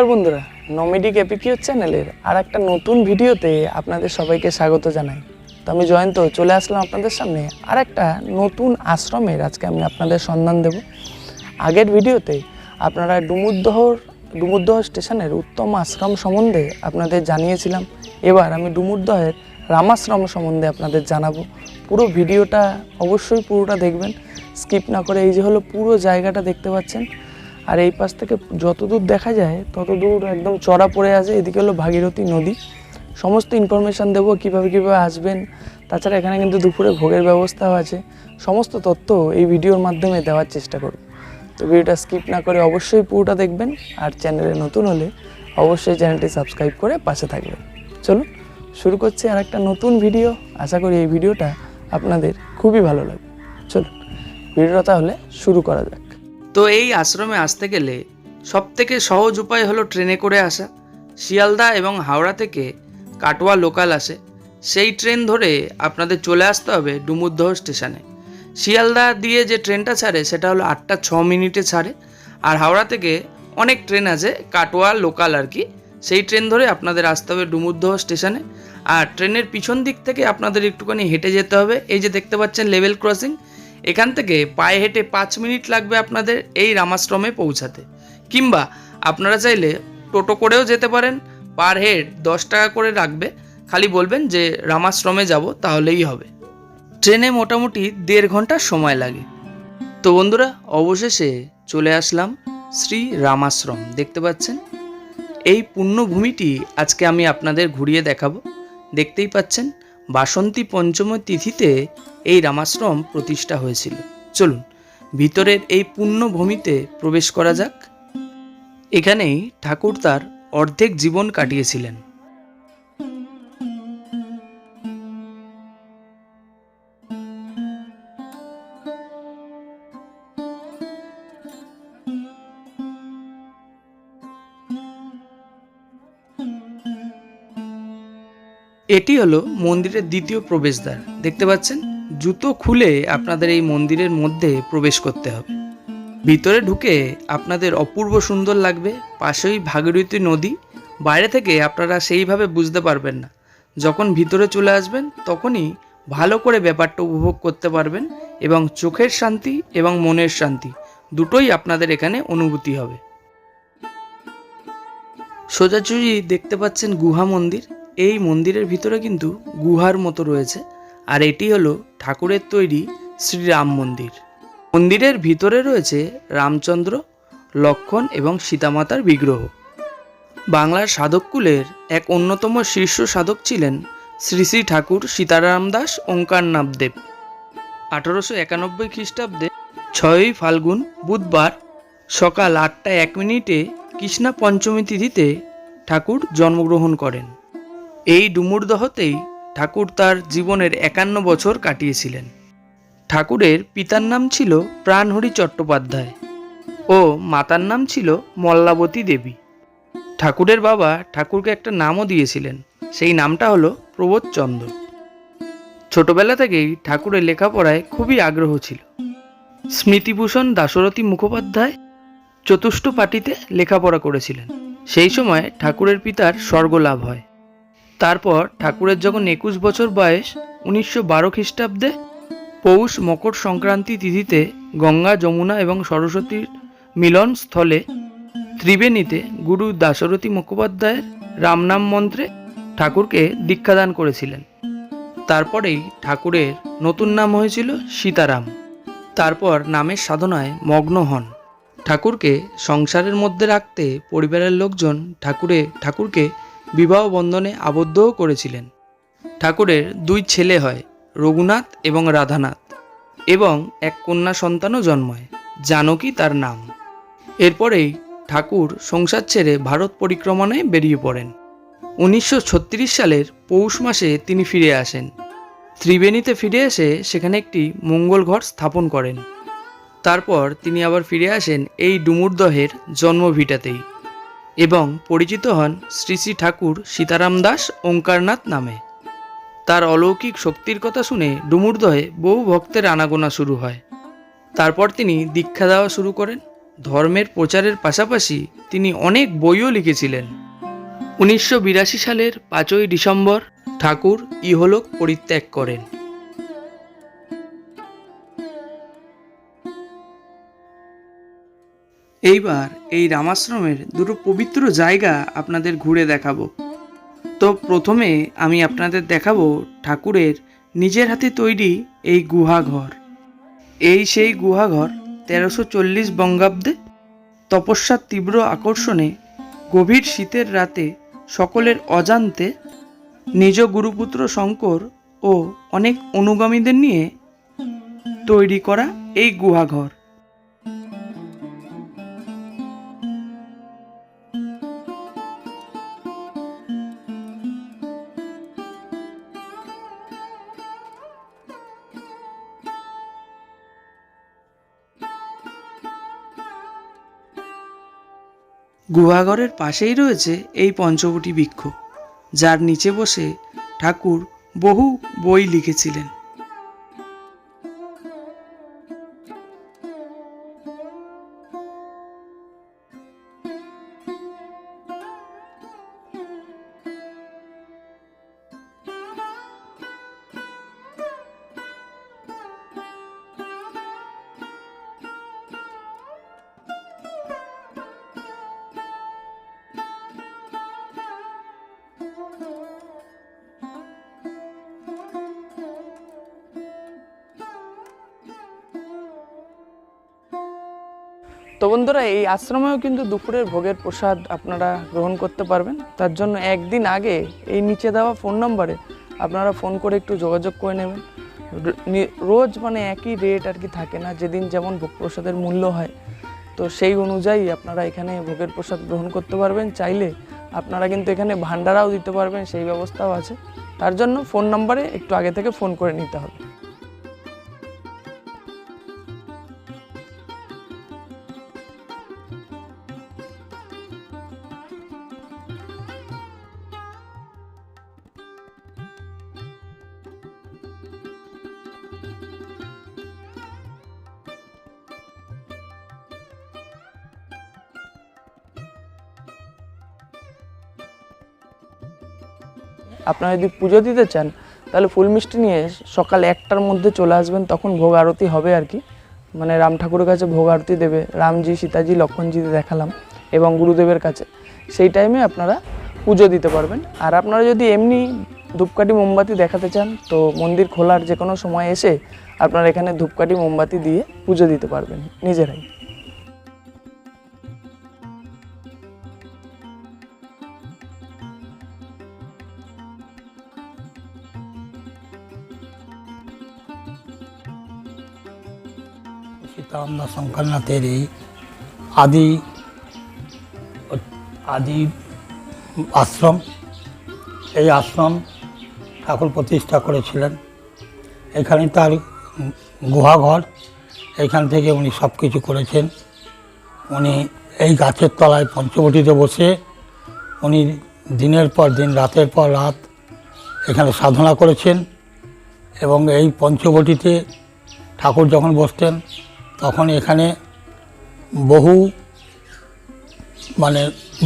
নমস্কার বন্ধুরা নমিডিক এপিকিউ চ্যানেলের আর একটা নতুন ভিডিওতে আপনাদের সবাইকে স্বাগত জানাই। তো আমি জয়ন্ত, চলে আসলাম আপনাদের সামনে আর একটা নতুন আশ্রমের, আজকে আমি আপনাদের সন্ধান দেব। আগের ভিডিওতে আপনারা ডুমুরদহর, ডুমুরদহ স্টেশনের উত্তম আশ্রম সম্বন্ধে আপনাদের জানিয়েছিলাম। এবার আমি ডুমুরদহের রামাশ্রম সম্বন্ধে আপনাদের জানাব। পুরো ভিডিওটা অবশ্যই পুরোটা দেখবেন। স্কিপ না করে এই যে হলো পুরো জায়গাটা দেখতে পাচ্ছেন। আর এই পাশ থেকে যতদূর দেখা যায়, ততদূর একদম চড়া পড়ে আছে, এদিকে হলো ভাগীরথী নদী। সমস্ত ইনফরমেশান দেবো, কীভাবে কীভাবে আসবেন। তাছাড়া এখানে কিন্তু দুপুরে ভোগের ব্যবস্থাও আছে। সমস্ত তথ্য এই ভিডিওর মাধ্যমে দেওয়ার চেষ্টা করব। তো ভিডিওটা স্কিপ না করে অবশ্যই পুরোটা দেখবেন, আর চ্যানেলে নতুন হলে অবশ্যই চ্যানেলটি সাবস্ক্রাইব করে পাশে থাকবেন। চলুন, শুরু করছি আর একটা নতুন ভিডিও আশা করি এই ভিডিওটা আপনাদের খুবই ভালো লাগবে। চলুন ভিডিওটা তাহলে শুরু করা যাক। তো এই আশ্রমে আসতে গেলে সব থেকে সহজ উপায় হলো ট্রেনে করে আসা। শিয়ালদা এবং হাওড়া থেকে কাটোয়া লোকাল আসে। সেই ট্রেন ধরে আপনাদের চলে আসতে হবে ডুমুরদহ স্টেশনে। শিয়ালদা দিয়ে যে ট্রেনটা ছাড়ে, সেটা হলো আটটা ছ মিনিটে ছাড়ে। আর হাওড়া থেকে অনেক ট্রেন আছে, কাটোয়া লোকাল আর কি। সেই ট্রেন ধরে আপনাদের আসতে হবে ডুমুরদহ স্টেশনে। আর ট্রেনের পিছন দিক থেকে আপনাদের একটুখানি হেঁটে যেতে হবে। এই যে দেখতে পাচ্ছেন লেভেল ক্রসিং এখান থেকে পায়ে হেঁটে পাঁচ মিনিট লাগবে আপনাদের এই রামাশ্রমে পৌঁছাতে। কিংবা আপনারা চাইলে টোটো করেও যেতে পারেন, পার হেড দশ টাকা করে রাখবে খালি বলবেন যে, রামাশ্রমে যাব, তাহলেই হবে। ট্রেনে মোটামুটি দেড় ঘণ্টা সময় লাগে। তো বন্ধুরা, অবশেষে চলে আসলাম শ্রী রামাশ্রম। দেখতে পাচ্ছেন? এই পুণ্যভূমিটি আজকে আমি আপনাদের ঘুরিয়ে দেখাবো। দেখতেই পাচ্ছেন? বাসন্তী পঞ্চম তিথিতে এই রামাশ্রম প্রতিষ্ঠা হয়েছিল। চলুন, ভিতরের এই পুণ্যভূমিতে প্রবেশ করা যাক। এখানেই ঠাকুর তার অর্ধেক জীবন কাটিয়েছিলেন। এটি হলো মন্দিরের দ্বিতীয় প্রবেশদ্বার। দেখতে পাচ্ছেন? জুতো খুলে আপনাদের এই মন্দিরের মধ্যে প্রবেশ করতে হবে। ভিতরে ঢুকে আপনাদের অপূর্ব সুন্দর লাগবে। পাশেই ভাগীরথী নদী। বাইরে থেকে আপনারা সেইভাবে বুঝতে পারবেন না। যখন ভিতরে চলে আসবেন, তখনই ভালো করে ব্যাপারটা উপভোগ করতে পারবেন এবং চোখের শান্তি এবং মনের শান্তি দুটোই আপনাদের এখানে অনুভূতি হবে। সোজাচুজি দেখতে পাচ্ছেন গুহা মন্দির। এই মন্দিরের ভিতরে কিন্তু গুহার মতো রয়েছে, আর এটি হলো ঠাকুরের তৈরি শ্রীরাম মন্দির। মন্দিরের ভিতরে রয়েছে রামচন্দ্র, লক্ষণ এবং সীতামাতার বিগ্রহ। বাংলার সাধককুলের এক অন্যতম শীর্ষ সাধক ছিলেন শ্রী শ্রী ঠাকুর সীতারাম দাস ওঙ্কারনাথ দেব। আঠারোশো একানব্বই খ্রিস্টাব্দে ছয়ই ফাল্গুন বুধবার সকাল আটটা এক মিনিটে কৃষ্ণা পঞ্চমী তিথিতে ঠাকুর জন্মগ্রহণ করেন। এই ডুমুরদহতেই ঠাকুর তার জীবনের একান্ন বছর কাটিয়েছিলেন। ঠাকুরের পিতার নাম ছিল প্রাণহরি চট্টোপাধ্যায় ও মাতার নাম ছিল মল্লাবতী দেবী। ঠাকুরের বাবা ঠাকুরকে একটা নামও দিয়েছিলেন, সেই নামটা হলো প্রবোধচন্দ্র ছোটবেলা থেকেই ঠাকুরের লেখাপড়ায় খুবই আগ্রহ ছিল। স্মৃতিভূষণ দাশরথী মুখোপাধ্যায় চতুষ্ঠ পাটিতে লেখাপড়া করেছিলেন। সেই সময় ঠাকুরের পিতার স্বর্গলাভ হয়। তারপর ঠাকুরের যখন একুশ বছর বয়স, উনিশশো বারো খ্রিস্টাব্দে পৌষ মকর সংক্রান্তি তিথিতে গঙ্গা, যমুনা এবং সরস্বতীর মিলন স্থলে ত্রিবেণীতে গুরু দাশরথী মুখোপাধ্যায়ের রামনাম মন্ত্রে ঠাকুরকে দীক্ষাদান করেছিলেন। তারপরেই ঠাকুরের নতুন নাম হয়েছিল সীতারাম। তারপর নামের সাধনায় মগ্ন হন। ঠাকুরকে সংসারের মধ্যে রাখতে পরিবারের লোকজন ঠাকুরে, ঠাকুরকে বিবাহ বন্ধনে আবদ্ধও করেছিলেন। ঠাকুরের দুই ছেলে হয়, রঘুনাথ এবং রাধানাথ, এবং এক কন্যা সন্তানও জন্মায়, জানকী তার নাম। এরপরেই ঠাকুর সংসার ছেড়ে ভারত পরিক্রমণায় বেরিয়ে পড়েন। উনিশশো ছত্রিশ সালের পৌষ মাসে তিনি ফিরে আসেন। ত্রিবেণীতে ফিরে এসে সেখানে একটি মঙ্গল ঘর স্থাপন করেন। তারপর তিনি আবার ফিরে আসেন এই ডুমুরদহের জন্মভিটাতেই। এবং পরিচিত হন শ্রী শ্রী ঠাকুর সীতারাম দাস ওঙ্কারনাথ নামে। তার অলৌকিক শক্তির কথা শুনে ডুমুরদহে বহু ভক্তের আনাগোনা শুরু হয়। তারপর তিনি দীক্ষা দেওয়া শুরু করেন। ধর্মের প্রচারের পাশাপাশি তিনি অনেক বইও লিখেছিলেন। উনিশশো বিরাশি সালের পাঁচই ডিসেম্বর ঠাকুর ইহলোক পরিত্যাগ করেন। এইবার এই রামাশ্রমের দুটো পবিত্র জায়গা আপনাদের ঘুরে দেখাবো। তো প্রথমে আমি আপনাদের দেখাবো ঠাকুরের নিজের হাতে তৈরি এই গুহাঘর। এই সেই গুহাঘর তেরোশো চল্লিশ বঙ্গাব্দে তপস্যার তীব্র আকর্ষণে গভীর শীতের রাতে সকলের অজান্তে নিজ গুরুপুত্র শঙ্কর ও অনেক অনুগামীদের নিয়ে তৈরি করা এই গুহাঘর। গুহাঘরের পাশেই রয়েছে এই পঞ্চবটি বৃক্ষ যার নিচে বসে ঠাকুর বহু বই লিখেছিলেন। তো বন্ধুরা, এই আশ্রমেও কিন্তু দুপুরের ভোগের প্রসাদ আপনারা গ্রহণ করতে পারবেন। তার জন্য একদিন আগে এই নিচে দেওয়া ফোন নম্বরে আপনারা ফোন করে একটু যোগাযোগ করে নেবেন। রোজ মানে একই রেট আর কি থাকে না, যেদিন যেমন ভোগ প্রসাদের মূল্য হয়। তো সেই অনুযায়ী আপনারা এখানে ভোগের প্রসাদ গ্রহণ করতে পারবেন। চাইলে আপনারা কিন্তু এখানে ভান্ডারাও দিতে পারবেন, সেই ব্যবস্থাও আছে। তার জন্য ফোন নম্বরে একটু আগে থেকে ফোন করে নিতে হবে। আপনারা যদি পুজো দিতে চান, তাহলে ফুল মিষ্টি নিয়ে সকাল একটার মধ্যে চলে আসবেন, তখন ভোগ আরতি হবে আর কি। মানে রাম ঠাকুরের কাছে ভোগ আরতি দেবে, রামজি, সীতাজি লক্ষণজি দেখালাম এবং গুরুদেবের কাছে। সেই টাইমে আপনারা পুজো দিতে পারবেন। আর আপনারা যদি এমনি ধূপকাঠি, মোমবাতি দেখাতে চান, তো মন্দির খোলার যে কোনো সময় এসে আপনারা এখানে ধূপকাঠি, মোমবাতি দিয়ে পুজো দিতে পারবেন নিজেরাই। সীতারামদাস শঙ্করনাথের এই আদি আদি আশ্রম এই আশ্রম ঠাকুর প্রতিষ্ঠা করেছিলেন এখানে তার গুহাঘর এখান থেকে উনি সব কিছু করেছেন। উনি এই গাছের তলায় পঞ্চবটিতে বসে উনি দিনের পর দিন, রাতের পর রাত এখানে সাধনা করেছেন এবং এই পঞ্চবটিতে ঠাকুর যখন বসতেন তখন এখানে বহু মানে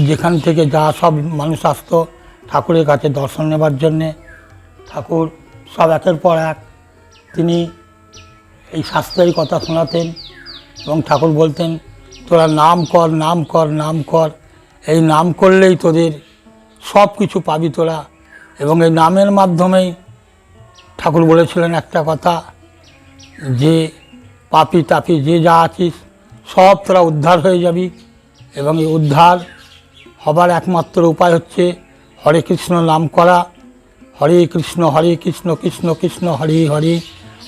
যেখান থেকে যা সব মানুষ আসতো ঠাকুরের কাছে দর্শন নেবার জন্যে, ঠাকুর সব একের পর এক তিনি এই শাস্ত্রের কথা শোনাতেন এবং ঠাকুর বলতেন, তোরা নাম কর নাম কর নাম কর, এই নাম করলেই তোদের সব কিছু পাবি তোরা। এবং এই নামের মাধ্যমেই ঠাকুর বলেছিলেন একটা কথা যে পাপি তাপি যে যা আছিস, সব তোরা উদ্ধার হয়ে যাবি। এবং এই উদ্ধার হবার একমাত্র উপায় হচ্ছে হরে কৃষ্ণ নাম করা। হরে কৃষ্ণ হরে কৃষ্ণ কৃষ্ণ কৃষ্ণ, হরে হরে।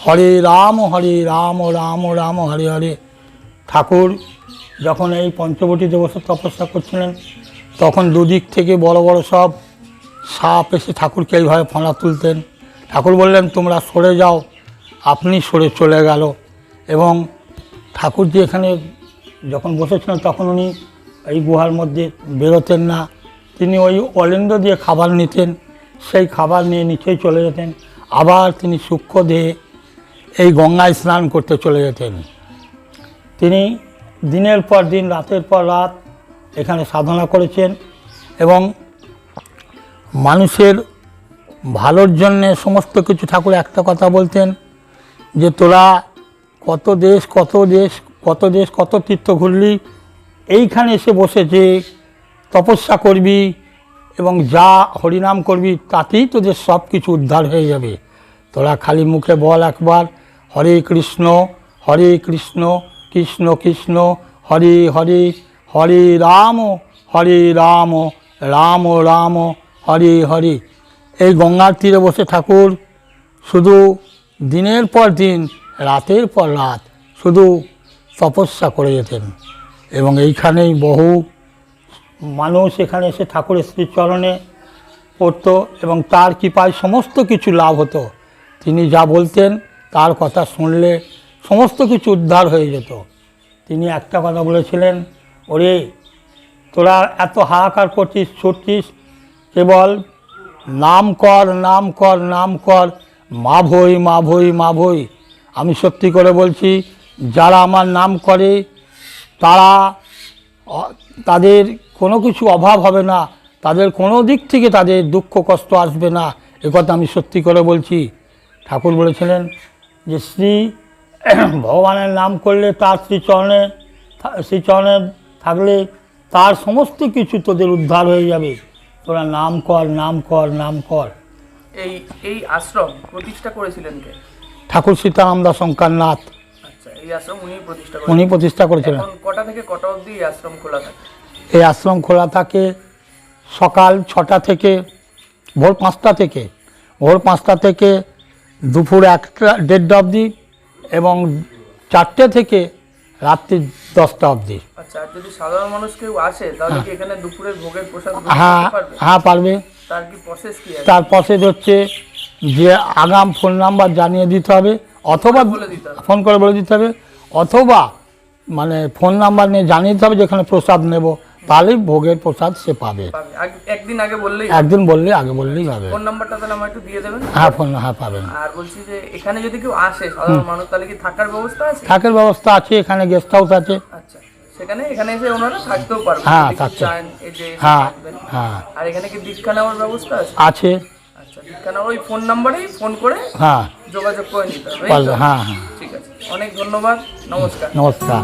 হরে রাম হরে রাম রাম রাম, হরে হরে। ঠাকুর যখন এই পঞ্চবটিতে বসে তপস্যা করছিলেন, তখন দুদিক থেকে বড় বড় সব সাপ এসে ঠাকুরকে এইভাবে ফোঁড়া তুলতেন। ঠাকুর বললেন, তোমরা সরে যাও, আপনি সরে চলে গেল। এবং ঠাকুর যে এখানে যখন বসেছিলেন, তখন উনি এই গুহার মধ্যে বেরোতেন না। তিনি ওই অলিন্দ দিয়ে খাবার নিতেন, সেই খাবার নিয়ে নিচেই চলে যেতেন। আবার তিনি সূক্ষ্ম দেহে এই গঙ্গায় স্নান করতে চলে যেতেন। তিনি দিনের পর দিন, রাতের পর রাত এখানে সাধনা করেছেন এবং মানুষের ভালোর জন্যে সমস্ত কিছু ঠাকুর একটা কথা বলতেন যে, তোরা কত দেশ কত দেশ কত দেশ, কত তীর্থ ঘুরলি, এইখানে এসে বসে যে তপস্যা করবি এবং যা হরিনাম করবি, তাতেই তোদের সব কিছু উদ্ধার হয়ে যাবে। তোরা খালি মুখে বল একবার, হরে কৃষ্ণ হরে কৃষ্ণ কৃষ্ণ কৃষ্ণ, হরে হরে হরে রাম হরে রাম রাম রাম, হরে হরে। এই গঙ্গার তীরে বসে ঠাকুর, শুধু দিনের পর দিন রাতের পর রাত শুধু তপস্যা করে যেতেন। এবং এইখানেই বহু মানুষ এখানে এসে ঠাকুরের স্ত্রীর শ্রীচরণে পড়তো এবং তার কৃপায় সমস্ত কিছু লাভ হতো। তিনি যা বলতেন তার কথা শুনলে সমস্ত কিছু উদ্ধার হয়ে যেত। তিনি একটা কথা বলেছিলেন, ওরে, তোরা এত হাহাকার করছিস, ছুটছিস, কেবল নাম কর নাম কর নাম কর মা ভই মা ভই মা ভই আমি সত্যি করে বলছি, যারা আমার নাম করে, তারা তাদের কোনো কিছু অভাব হবে না, তাদের কোনো দিক থেকে তাদের দুঃখ কষ্ট আসবে না। একথা আমি সত্যি করে বলছি। ঠাকুর বলেছিলেন যে শ্রী ভগবানের নাম করলে তার শ্রীচরণে শ্রীচরণে থাকলে তার সমস্ত কিছু তোদের উদ্ধার হয়ে যাবে। তোরা নাম কর নাম কর নাম কর। এই এই আশ্রম প্রতিষ্ঠা করেছিলেন ঠাকুর সীতারাম দাস শঙ্করনাথ। আচ্ছা উনি প্রতিষ্ঠা উনি প্রতিষ্ঠা করেছিলেন। কটা থেকে কটা অবধি এই আশ্রম খোলা থাকে? এই আশ্রম খোলা থাকে সকাল ছটা থেকে ভোর পাঁচটা থেকে। ভোর পাঁচটা থেকে দুপুর একটা দেড়টা অবধি এবং চারটে থেকে রাত্রি দশটা অবধি। আচ্ছা যদি সাধারণ মানুষ কেউ আসে তাহলে কি এখানে দুপুরের ভোগের প্রসাদ হ্যাঁ হ্যাঁ পারবে। তার কি প্রসেস কি তার প্রসেস হচ্ছে যে আগাম ফোন নাম্বার জানিয়ে দিতে হবে অথবা। ফোন করে বলে দিতে হবে অথবা মানে ফোন নাম্বার নিয়ে জানিয়ে দিতে হবে যেখানে প্রসাদ নেব তাহলেই ভোগের প্রসাদ সে পাবে। একদিন আগে বললেই একদিন বললে আগে বললেই হবে। ফোন নাম্বারটা তাহলে আমার একটু দিয়ে দেবেন? হ্যাঁ ফোন হ্যাঁ পাবেন। আর বলছি যে এখানে যদি কেউ আসে সাধারণ মানুষ তাহলে কি থাকার ব্যবস্থা আছে? থাকার ব্যবস্থা আছে এখানে গেস্ট হাউস আছে। আচ্ছা সেখানে এখানে এসে ওনারা থাকতেও পারবেন। হ্যাঁ, থাকতে। হ্যাঁ হ্যাঁ। আর এখানে কি দীক্ষা নেওয়ার ব্যবস্থা আছে? আছে। আচ্ছা দীক্ষা ওই ফোন নাম্বারেই ফোন করে হ্যাঁ। যোগাযোগ করে নিতে হবে হ্যাঁ হ্যাঁ। ঠিক আছে অনেক ধন্যবাদ নমস্কার। নমস্কার।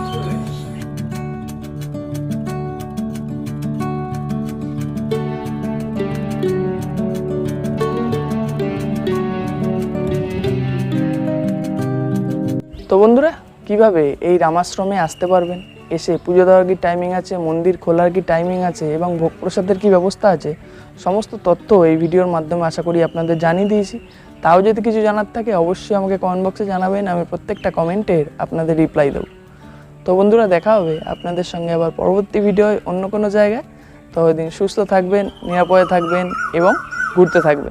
তো বন্ধুরা কীভাবে এই রামাশ্রমে আসতে পারবেন? এসে পুজো দেওয়ার কি টাইমিং আছে? মন্দির খোলার কি টাইমিং আছে? এবং ভোগ প্রসাদের কি ব্যবস্থা আছে? সমস্ত তথ্য এই ভিডিওর মাধ্যমে আশা করি আপনাদের জানিয়ে দিয়েছি। তাও যদি কিছু জানার থাকে, অবশ্যই আমাকে কমেন্ট বক্সে জানাবেন, আমি প্রত্যেকটা কমেন্টের আপনাদের রিপ্লাই দেবো। তো বন্ধুরা, দেখা হবে আপনাদের সঙ্গে আবার পরবর্তী ভিডিও অন্য কোনো জায়গায়। ততদিন সুস্থ থাকবেন, নিরাপদে থাকবেন এবং ঘুরতে থাকবেন।